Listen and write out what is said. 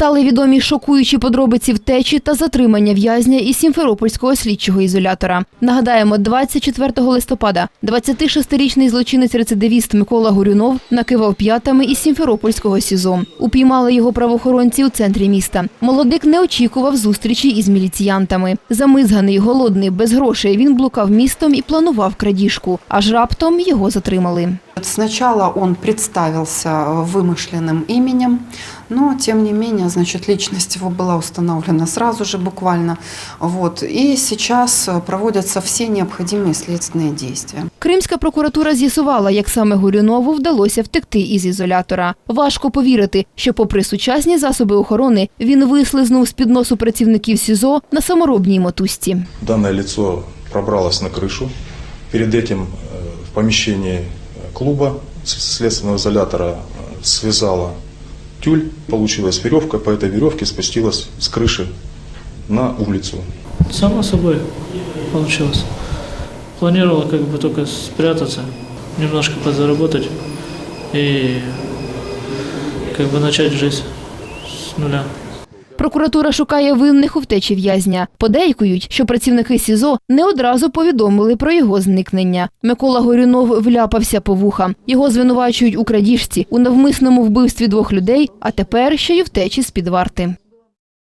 Стали відомі шокуючі подробиці втечі та затримання в'язня із Сімферопольського слідчого ізолятора. Нагадаємо, 24 листопада 26-річний злочинець-рецидивіст Микола Горюнов накивав п'ятами із Сімферопольського СІЗО. Упіймали його правоохоронці у центрі міста. Молодик не очікував зустрічі із міліціянтами. Замизганий, голодний, без грошей, він блукав містом і планував крадіжку. Аж раптом його затримали. Сначала он представился вымышленным именем, но тем не менее, значит, личность его была установлена сразу же буквально. Вот. И сейчас проводятся все необходимые следственные действия. Кримська прокуратура з'ясувала, як саме Горюнову вдалося втекти із ізолятора. Важко повірити, що, попри сучасні засоби охорони, він вислизнув з під носу працівників СІЗО на саморобній мотузці. Данное лицо пробралось на крышу. Перед этим э, в помещении э, клуба с- следственного изолятора э, связала тюль. Получилась веревка, по этой веревке спустилась с крыши на улицу. Само собой получилось. Планировал как бы только спрятаться, немножко подзаработать и как бы начать жизнь с нуля. Прокуратура шукає винних у втечі в'язня. Подейкують, що працівники СІЗО не одразу повідомили про його зникнення. Микола Горюнов вляпався по вуха. Його звинувачують у крадіжці, у навмисному вбивстві двох людей, а тепер ще й втечі з-під варти.